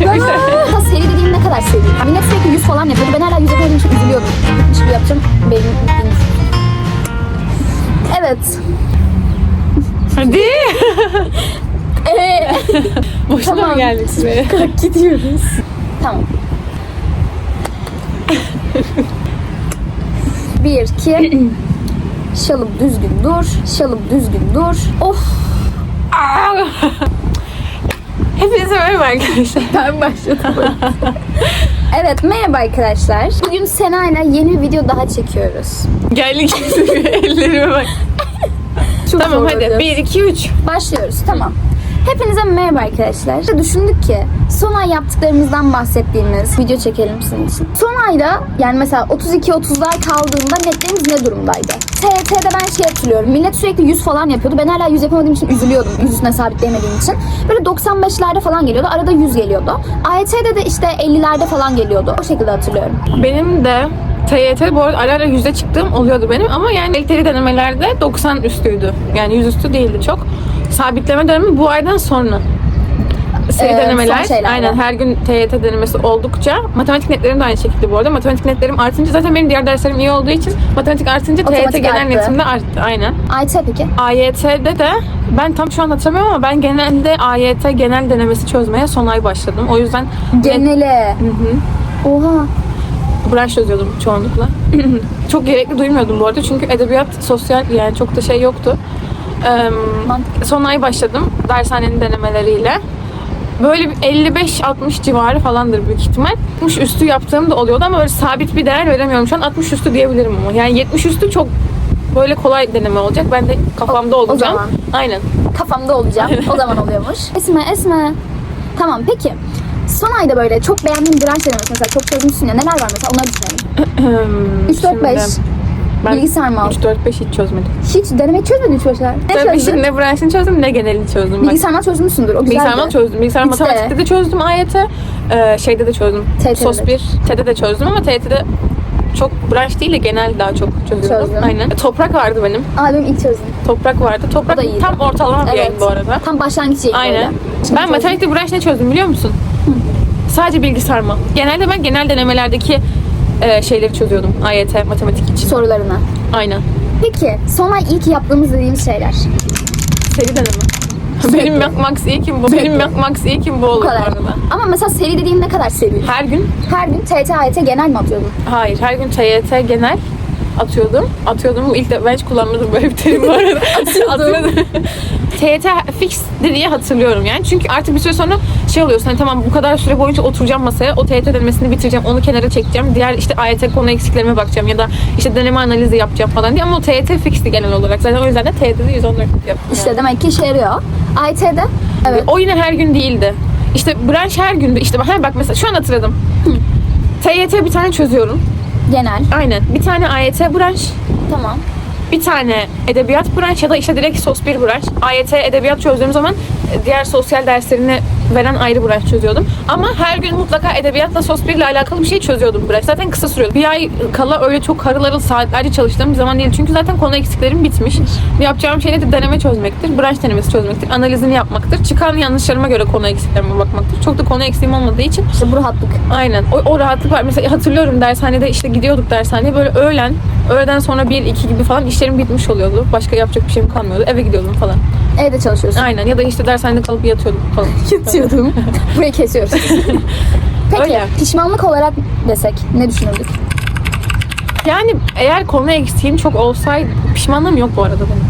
Ha, seri dediğim ne kadar seri? Millet sürekli 100 falan yapıyordu. Ben hala 100 yapamadığım için üzülüyordum. Gibi yapacağım. Benim bittiğini Evet. Hadi. Ee, Boşuna mı geldik buraya? gidiyoruz. Tamam. Bir, iki. Şalım düzgün dur. Şalım düzgün dur. Of. Hepinize merhaba arkadaşlar. Ben başladım. evet merhaba arkadaşlar. Bugün Sena ile yeni bir video daha çekiyoruz. Geldik ellerime bak. Çok Tamam zor hadi. olacak. 1, 2, 3. Başlıyoruz tamam. Hepinize merhaba arkadaşlar. Düşündük ki son ay yaptıklarımızdan bahsettiğimiz video çekelim sizin için. Son ayda yani mesela 32-30'lar kaldığında netlerimiz ne durumdaydı? TYT'de ben şey hatırlıyorum. Millet sürekli 100 falan yapıyordu. Ben hala 100 yapamadığım için üzülüyordum. 100 üstüne sabitleyemediğim için. Böyle 95'lerde falan geliyordu. Arada 100 geliyordu. AYT'de de işte 50'lerde falan geliyordu. O şekilde hatırlıyorum. Benim de TYT bu arada ara ara yüzde çıktığım oluyordu benim ama yani kaliteli denemelerde 90 üstüydü. Yani 100 üstü değildi çok. Sabitleme dönemi bu aydan sonra. Seri Ee, denemeler. Aynen her gün TYT denemesi oldukça. Matematik netlerim de aynı şekilde bu arada. Matematik netlerim artınca zaten benim diğer derslerim iyi olduğu için matematik artınca TYT Otomatik genel arttı. netim de arttı. Aynen. AYT peki? AYT'de de ben tam şu an hatırlamıyorum ama ben genelde AYT genel denemesi çözmeye son ay başladım. O yüzden Genele. Oha. branş çözüyordum çoğunlukla. çok gerekli duymuyordum bu arada çünkü edebiyat, sosyal yani çok da şey yoktu. Ee, son ay başladım dershanenin denemeleriyle. Böyle bir 55-60 civarı falandır büyük ihtimal. 60 üstü yaptığım da oluyordu ama böyle sabit bir değer veremiyorum. Şu an 60 üstü diyebilirim ama. Yani 70 üstü çok böyle kolay deneme olacak. Ben de kafamda O- o olacağım. zaman. Aynen. kafamda olacağım. O zaman oluyormuş. Esme, Esme. Tamam peki. Son ayda böyle çok beğendiğin branş denemesi mesela çok çözmüşsün ya neler var mesela onları düşünelim. 3, 4, 5. Ben Bilgisayar mı aldın? 3 4 5 hiç çözmedim. Hiç denemeyi çözmedin hiç başlar. Ne 4 çözdün? 5'in ne branşını çözdüm ne genelini çözdüm. Bak, Bilgisayar mal çözmüşsündür. O güzeldi. Bilgisayar mal çözdüm. Bilgisayar Üçte. matematikte de çözdüm AYT. Ee, şeyde de çözdüm. TYT'de SOS de. 1. TED'de de çözdüm ama TYT'de çok branş değil de genel daha çok çözüyordum. Çözdün. Aynen. Toprak vardı benim. Aa benim ilk çözdüm. Toprak vardı. Toprak O da iyiydi. tam ortalama bir yayın bu arada. Tam başlangıç yayını Aynen. Şimdi Ben çözdüm. matematikte branş ne çözdüm biliyor musun? Sadece bilgisayar mal. Genelde ben genel denemelerdeki e, şeyleri çözüyordum. AYT matematik için. sorularına. Aynen. Peki son ay ilk yaptığımız dediğimiz şeyler. Seri deneme. Benim Max iyi kim bu? Benim Max iyi kim bu Bu olur kadar. arada. Ama mesela seri dediğim ne kadar seri? Her gün Her gün TT, AYT genel mi atıyordun? Hayır, her gün TYT genel atıyordum. Atıyordum. İlk de ben hiç kullanmadım böyle bir terim bu arada. atıyordum. TYT fix diye hatırlıyorum yani. Çünkü artık bir süre sonra şey oluyorsun hani tamam bu kadar süre boyunca oturacağım masaya. O TYT denemesini bitireceğim. Onu kenara çekeceğim. Diğer işte AYT konu eksiklerime bakacağım ya da işte deneme analizi yapacağım falan diye. Ama o TYT fixti genel olarak. Zaten o yüzden de TYT'de 114 yaptım. İşte demek ki işe yarıyor. AYT'de evet. O yine her gün değildi. İşte branş her gündü. İşte bak, bak mesela şu an hatırladım. TYT bir tane çözüyorum. Genel. Aynen. Bir tane AYT branş. Tamam. bir tane edebiyat branş ya da işte direkt sos bir branş. AYT edebiyat çözdüğüm zaman diğer sosyal derslerini veren ayrı branş çözüyordum. Ama her gün mutlaka edebiyatla sos 1 ile alakalı bir şey çözüyordum branş. Zaten kısa sürüyordu. Bir ay kala öyle çok harıl harıl saatlerce çalıştığım bir zaman değil. Çünkü zaten konu eksiklerim bitmiş. Yapacağım şey nedir? Deneme çözmektir. Branş denemesi çözmektir. Analizini yapmaktır. Çıkan yanlışlarıma göre konu eksiklerime bakmaktır. Çok da konu eksiğim olmadığı için İşte bu rahatlık. Aynen. O, o rahatlık var. Mesela hatırlıyorum dershanede işte gidiyorduk dershaneye böyle öğlen, öğleden sonra 1 2 gibi falan işlerim bitmiş oluyordu. Başka yapacak bir şeyim kalmıyordu. Eve gidiyordum falan. Evde çalışıyorsun. Aynen. Ya da işte dershanede kalıp yatıyordum falan. Yatıyordum. Burayı kesiyoruz. Peki Öyle. pişmanlık olarak desek ne düşünürdük? Yani eğer konu eksiğim çok olsaydı pişmanlığım yok bu arada benim.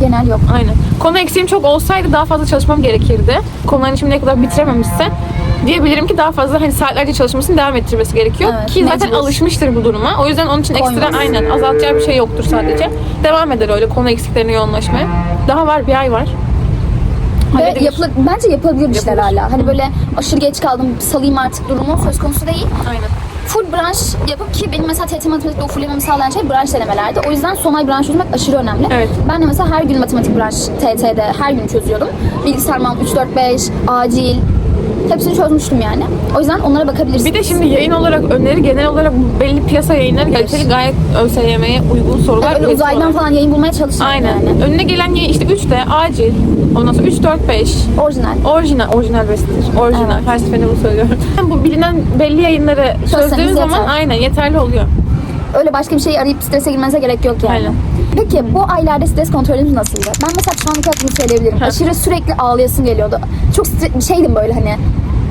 Genel yok. Aynen. Konu eksiğim çok olsaydı daha fazla çalışmam gerekirdi. Konuların şimdiye kadar bitirememişse diyebilirim ki daha fazla hani saatlerce çalışmasını devam ettirmesi gerekiyor. Evet, ki zaten mecbur. alışmıştır bu duruma. O yüzden onun için ekstra Koymaz. aynen azaltacağı bir şey yoktur sadece. Devam eder öyle konu eksiklerine yoğunlaşmaya. Daha var bir ay var. Ve yapıla, bence yapılabilir işler hala. Hani böyle aşırı geç kaldım salayım artık durumu söz konusu değil. Aynen. Full branş yapıp ki benim mesela TET matematikte o fullememi sağlayan şey branş denemelerdi. O yüzden son ay branş çözmek aşırı önemli. Evet. Ben de mesela her gün matematik branş TET'de her gün çözüyordum. Bilgisayar mal 3, 4, 5, acil Hepsini çözmüştüm yani. O yüzden onlara bakabilirsiniz. Bir de şimdi yayın olarak öneri genel olarak belli piyasa yayınları kaliteli gayet ÖSYM'ye uygun sorular öyle uzaydan üretiyorlar. falan yayın bulmaya çalışın Aynen. yani. Önüne gelen yayın işte 3'te acil. Ondan sonra 3, 4, 5. Orijinal. Orijinal, orijinal besidir. Orijinal. Evet. Her seferinde bunu söylüyorum. Bu bilinen belli yayınları çözdüğün zaman yeter. aynen yeterli oluyor. Öyle başka bir şey arayıp strese girmenize gerek yok yani. Aynen. Peki bu aylarda stres kontrolünüz nasıldı? Ben mesela şu an bunu söyleyebilirim. Heh. Aşırı sürekli ağlayasım geliyordu. Çok stre- şeydim böyle hani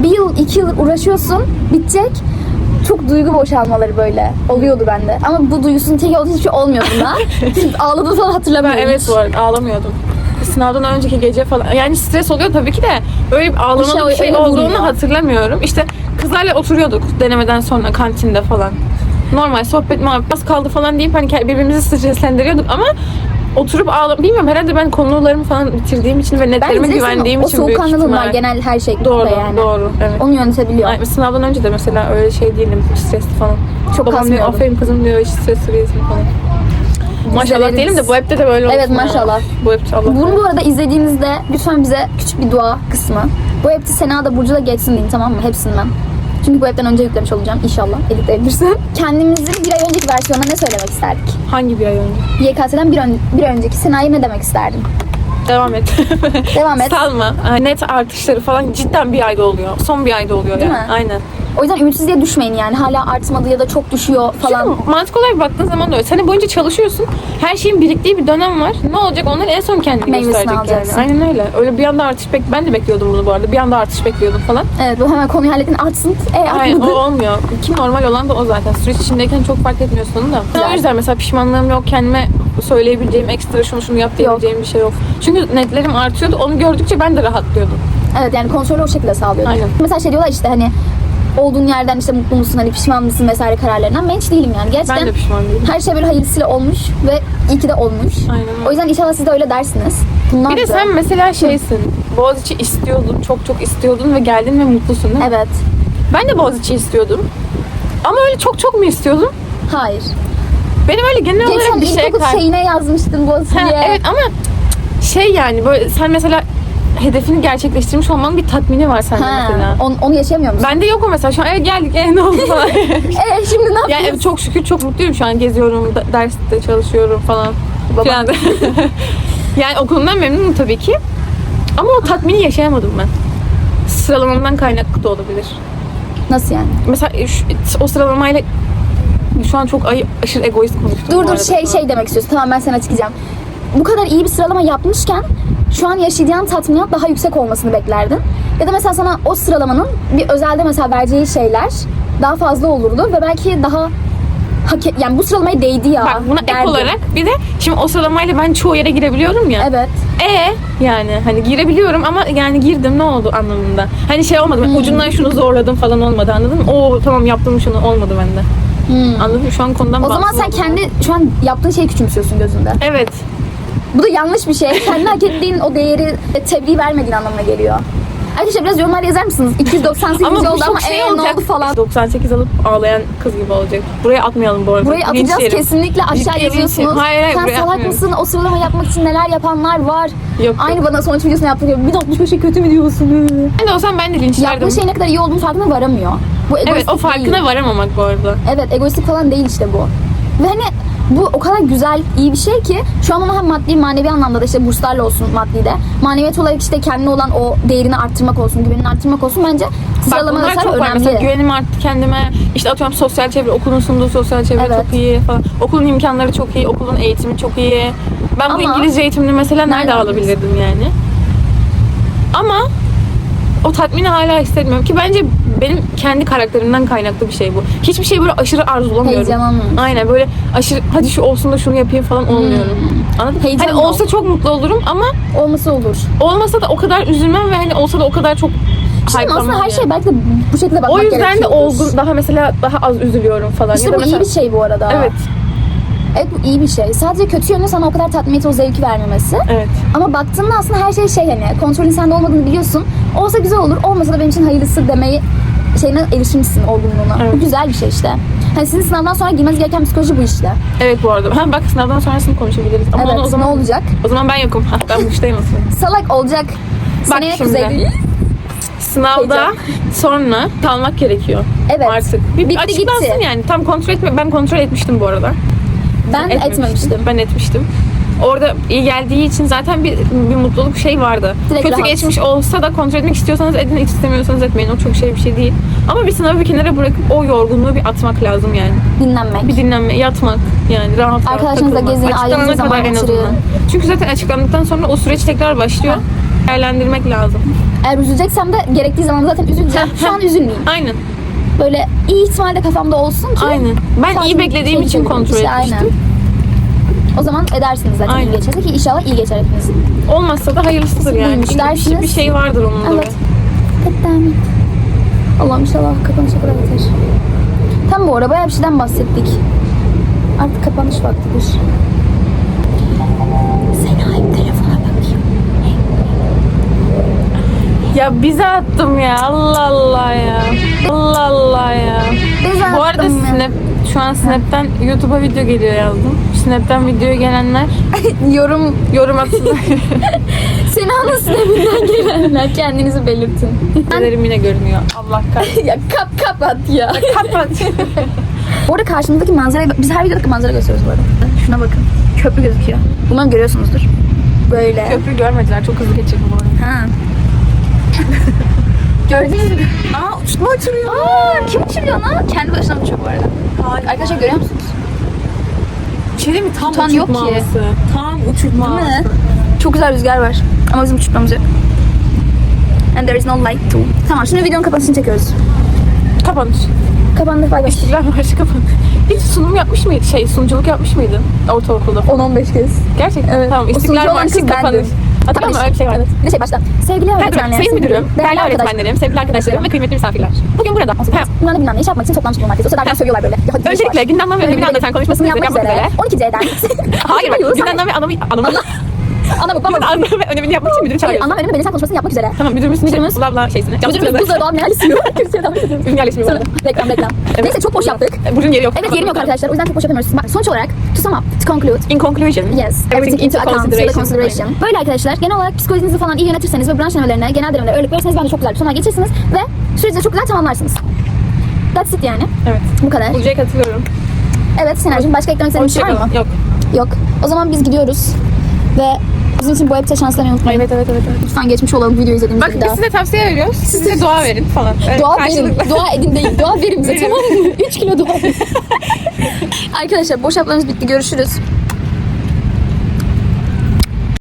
bir yıl iki yıl uğraşıyorsun bitecek. Çok duygu boşalmaları böyle oluyordu bende. Ama bu duygusunun tek olduğu hiçbir şey olmuyordu da. Ağladığını falan Ben hatırlamıyorum. evet hiç. bu arada ağlamıyordum. Sınavdan önceki gece falan. Yani stres oluyor tabii ki de öyle bir ağlamalı Bir şey bir şey olduğunu vurmuyor. hatırlamıyorum. İşte kızlarla oturuyorduk denemeden sonra kantinde falan. Normal sohbet muhabbet az kaldı falan deyip hani birbirimizi streslendiriyorduk ama oturup ağlam bilmiyorum herhalde ben konularımı falan bitirdiğim için ve netlerime güvendiğim o için büyük soğukkanlılığım var ihtimal. genel her şey Doğru, yani. doğru. Evet. Onu yönetebiliyor. Ay, sınavdan önce de mesela öyle şey değilim, stresli falan. Çok Babam diyor, aferin kızım diyor, hiç stresli değilsin falan. Maşallah diyelim de bu hepte de böyle olsun. Evet, maşallah. Bu hepte Allah. Bunu bu arada izlediğinizde lütfen bize küçük bir dua kısmı. Bu hepsi Sena da Burcu da geçsin deyin tamam mı? Hepsinden. Çünkü bu hepten önce yüklemiş olacağım inşallah editleyebilirsem. Kendimizin bir ay önceki versiyonuna ne söylemek isterdik? Hangi bir ay önce? YKS'den bir, ön- bir önceki Sena'ya ne demek isterdin? Devam et. Devam et. Salma. Net artışları falan cidden bir ayda oluyor. Son bir ayda oluyor Değil yani. mi? Aynen. O yüzden ümitsizliğe düşmeyin yani. Hala artmadı ya da çok düşüyor falan. Çünkü mantık olarak baktığın zaman da öyle. Sene boyunca çalışıyorsun. Her şeyin biriktiği bir dönem var. Ne olacak? Onlar en son kendini Meyvesini gösterecek alacaksın. yani. Aynen öyle. Öyle bir anda artış bek ben de bekliyordum bunu bu arada. Bir anda artış bekliyordum falan. Evet bu hemen konuyu hallettin artsın. E Aynen o olmuyor. Ki normal olan da o zaten. Süreç içindeyken çok fark etmiyorsun da. Güzel. O yüzden mesela pişmanlığım yok. Kendime söyleyebileceğim ekstra şunu şunu yap diyebileceğim bir şey yok. Çünkü netlerim artıyordu. Onu gördükçe ben de rahatlıyordum. Evet yani kontrolü o şekilde sağlıyor. Aynen. Mesela şey diyorlar işte hani olduğun yerden işte mutlu musun hani pişman mısın vesaire kararlarından. Ben hiç değilim yani. Gerçekten Ben de pişman değilim. her şey böyle hayırlısıyla olmuş ve iyi ki de olmuş. Aynen. O yüzden inşallah siz de öyle dersiniz. Bunlar Bir de sen mesela şeysin. Boğaziçi istiyordun, çok çok istiyordun ve geldin ve mutlusun değil mi? Evet. Ben de Boğaziçi istiyordum. Ama öyle çok çok mu istiyordum? Hayır. Benim öyle genel olarak Geçen bir şey ilkokul kay- şeyine yazmıştın diye. evet ama şey yani böyle sen mesela hedefini gerçekleştirmiş olmanın bir tatmini var sende Ha, mesela. on- onu yaşayamıyor musun? Bende yok o mesela şu an evet geldik e, ne oldu falan. Ee, şimdi ne yapıyorsun? yani evet, çok şükür çok mutluyum şu an geziyorum, da- derste çalışıyorum falan. Baba. Falan. yani okulumdan memnunum tabii ki. Ama o tatmini yaşayamadım ben. Sıralamamdan kaynaklı da olabilir. Nasıl yani? Mesela şu, o sıralamayla şu an çok ay, aşırı egoist konuştum. bu Dur dur arada. şey şey demek istiyorsun. Tamam ben sana açıklayacağım. Bu kadar iyi bir sıralama yapmışken şu an yaşayacağın tatminat daha yüksek olmasını beklerdin. Ya da mesela sana o sıralamanın bir özelde mesela vereceği şeyler daha fazla olurdu ve belki daha hak e- yani bu sıralamaya değdi ya. Bak buna ek derdin. olarak bir de şimdi o sıralamayla ben çoğu yere girebiliyorum ya. Evet. E yani hani girebiliyorum ama yani girdim ne oldu anlamında. Hani şey olmadı ben ucundan şunu zorladım falan olmadı anladın mı? Oo tamam yaptım şunu olmadı bende. Hmm. Anladın mı? Şu an konudan O zaman sen kendi şu an yaptığın şeyi küçümsüyorsun gözünde. Evet. Bu da yanlış bir şey. Kendi hak ettiğin o değeri tebliğ vermediğin anlamına geliyor. Arkadaşlar biraz yorumlar yazar mısınız? 298 Ama oldu ama şey ee, ne olacak. oldu falan. 98 alıp ağlayan kız gibi olacak. Buraya atmayalım bu arada. Burayı Linç atacağız yerim. kesinlikle aşağı Ciddi linç yazıyorsunuz. Hayır hayır Sen buraya salak atmıyorum. mısın? O sıralama yapmak için neler yapanlar var. Yok, Aynı yok. bana sonuç videosunu yaptık. 1065'e kötü mü diyorsun? Ben de olsam ben de linçlerdim. Yaptığın şey ne kadar iyi olduğunu farkına varamıyor. Bu Evet o farkına değil. varamamak bu arada. Evet egoistlik falan değil işte bu. Ve hani bu o kadar güzel, iyi bir şey ki şu an ona hem maddi manevi anlamda da işte burslarla olsun maddi de. Maneviyat olarak işte kendine olan o değerini arttırmak olsun, güvenini arttırmak olsun bence Bak sıralama vesaire çok var. önemli. Mesela güvenim arttı kendime. İşte atıyorum sosyal çevre, okulun sunduğu sosyal çevre Evet. çok iyi falan. Okulun imkanları çok iyi, okulun eğitimi çok iyi. Ben bu Ama- İngilizce eğitimini mesela nerede alabilirdim yani? Ama o tatmini hala hissetmiyorum ki bence benim kendi karakterimden kaynaklı bir şey bu. Hiçbir şey böyle aşırı arzulamıyorum. Heyecanlanmıyorsun. Aynen böyle aşırı hadi şu olsun da şunu yapayım falan olmuyorum. Anladın mı? Hani olsa çok mutlu olurum ama Olması olur. olmasa da o kadar üzülmem ve hani olsa da o kadar çok Şimdi aslında hype'lanmam her şey belki de bu şekilde bakmak O yüzden de olgun daha mesela daha az üzülüyorum falan. İşte ya bu mesela, iyi bir şey bu arada. Evet, Evet bu iyi bir şey. Sadece kötü yönü sana o kadar tatmin o zevki vermemesi. evet. Ama baktığında aslında her şey şey hani kontrolün sende olmadığını biliyorsun. Olsa güzel olur, olmasa da benim için hayırlısı demeyi şeyine erişmişsin olgunluğuna. Evet. Bu güzel bir şey işte. Hani sizin sınavdan sonra girmeniz gereken psikoloji bu işte. Evet bu arada. Ha bak sınavdan sonrasını konuşabiliriz. Ama evet, o zaman ne olacak? O zaman ben yokum. Ha, ben burçtayım aslında. Salak olacak. Seneye şimdi. kuzeyde. Sınavda sonra kalmak gerekiyor. Evet. Artık. Bir Bitti açıklansın gitti. yani. Tam kontrol etme. Ben kontrol etmiştim bu arada. Ben Etmemiştim. etmemiştim. Ben etmiştim. Orada iyi geldiği için zaten bir, bir mutluluk şey vardı. Direkt Kötü rahat. geçmiş olsa da kontrol etmek istiyorsanız edin, hiç istemiyorsanız etmeyin. O çok şey bir şey değil. Ama bir sınavı bir kenara bırakıp o yorgunluğu bir atmak lazım yani. Dinlenmek. Bir dinlenme, yatmak yani rahat rahat Arkadaşınızla takılmak. gezin, Açıklanana ailenizle zaman en geçirin. azından. Çünkü zaten açıklandıktan sonra o süreç tekrar başlıyor. Değerlendirmek lazım. Eğer üzüleceksem de gerektiği zaman zaten üzüleceğim. Şu an üzülmeyeyim. Aynen. Böyle iyi ihtimalle kafamda olsun ki. Aynen. Ben iyi beklediğim şey için kontrol etmiştim. Aynen. O zaman edersiniz zaten Aynen. iyi geçerse ki inşallah iyi geçer hepinizin. Olmazsa da hayırlısıdır yani. Şey, dersiniz. bir şey vardır onun da. Evet. Goddammit. Allah'ım inşallah kapanışa kadar yeter. Tam bu arada bayağı bir şeyden bahsettik. Artık kapanış vaktidir. Sena'yım telefona bakayım. Ya bize attım ya. Allah Allah ya. Allah Allah ya. Bize Bu arada attım ya. Snap, şu an Snap'ten YouTube'a video geliyor yazdım. Snap'ten videoya gelenler Yorum yorum atsınlar. Sena'nın sınavından gelenler kendinizi belirtin. Videolarım yine görünüyor. Allah kahretsin. ya kap kapat ya. Kapat. Bu arada karşımızdaki manzarayı, biz her videoda manzara gösteriyoruz bu arada. Şuna bakın. Köprü gözüküyor. Umarım görüyorsunuzdur. Böyle. Köprü görmediler. Çok hızlı geçirdim bu arada. Ha. Gördünüz mü? Aa uçma uçuruyor. Aa kim uçuruyor lan? Kendi başına uçuyor bu arada. Arkadaşlar görüyor musunuz? Değil mi? Tam Tutan yok ki. Tam uçurtma Değil mi? Çok güzel rüzgar var. Ama bizim uçurtmamız yok. And there is no light too. Tamam şimdi videonun kapanışını çekiyoruz. Kapanış. Kapandı bay bay. İstiklal Marşı kapan. Hiç sunum yapmış mıydı? Şey sunuculuk yapmış mıydın? Ortaokulda. 10-15 kez. Gerçekten. Evet. Tamam. O İstiklal sunucu olan Marşı kız kapanış. Hatırlıyor musun? Öyle bir şey vardı. Evet. Bir de şey baştan. Sevgili Hadi öğretmenler, Sayın müdürüm, değerli öğretmenlerim, sevgili arkadaşlarım ve kıymetli misafirler. Bugün burada. Da bilmem ne iş yapmak için toplanmış bulunmaktayız. O sefer sövüyorlar böyle. Ya Öncelikle var. gündemden ve önemli bir anlatan konuşmasını yapmak üzere. 12C'den. Hayır bak, gündemden ve anlamı, anlamı, Ana bak baba. anlamı ve önemini yapmak için müdürü Hayır, çağırıyoruz. anlam önemli belirsen konuşmasını yapmak üzere. Tamam müdürümüz, Müdürümüz- bla bla şeysini. Müdürümüz buzla doğal mineral istiyor. Kürsüye devam ediyoruz. Ürün yerleşimi Sonra reklam reklam. Neyse çok boş yaptık. Burun yeri yok. Evet yerim yok arkadaşlar. O yüzden çok boş yapamıyoruz. Bak, sonuç olarak to sum up, to conclude. In conclusion. Yes, everything into account, to the consideration. Böyle arkadaşlar genel olarak psikolojinizi falan iyi yönetirseniz ve branş denemelerine, genel denemelere ağırlık verirseniz bence çok güzel bir sona geçirsiniz ve süreci de çok güzel tamamlarsınız. That's it yani. Evet. Bu kadar. Burcu'ya katılıyorum. Evet Siner'cim başka eklemek istediğin bir şey var mı? Yok. Yok. O zaman biz gidiyoruz. Ve bizim için bu hepte şanslarını unutmayın. Evet evet evet. evet. Lütfen geçmiş olalım video izlediğimizde Bak bir biz daha. size tavsiye veriyoruz. Siz de dua verin falan. Evet, Dua verin. karşılıklı. Dua edin değil. Dua verin bize tamam mı? 3 kilo dua verin. Arkadaşlar boş yaplarımız bitti. Görüşürüz.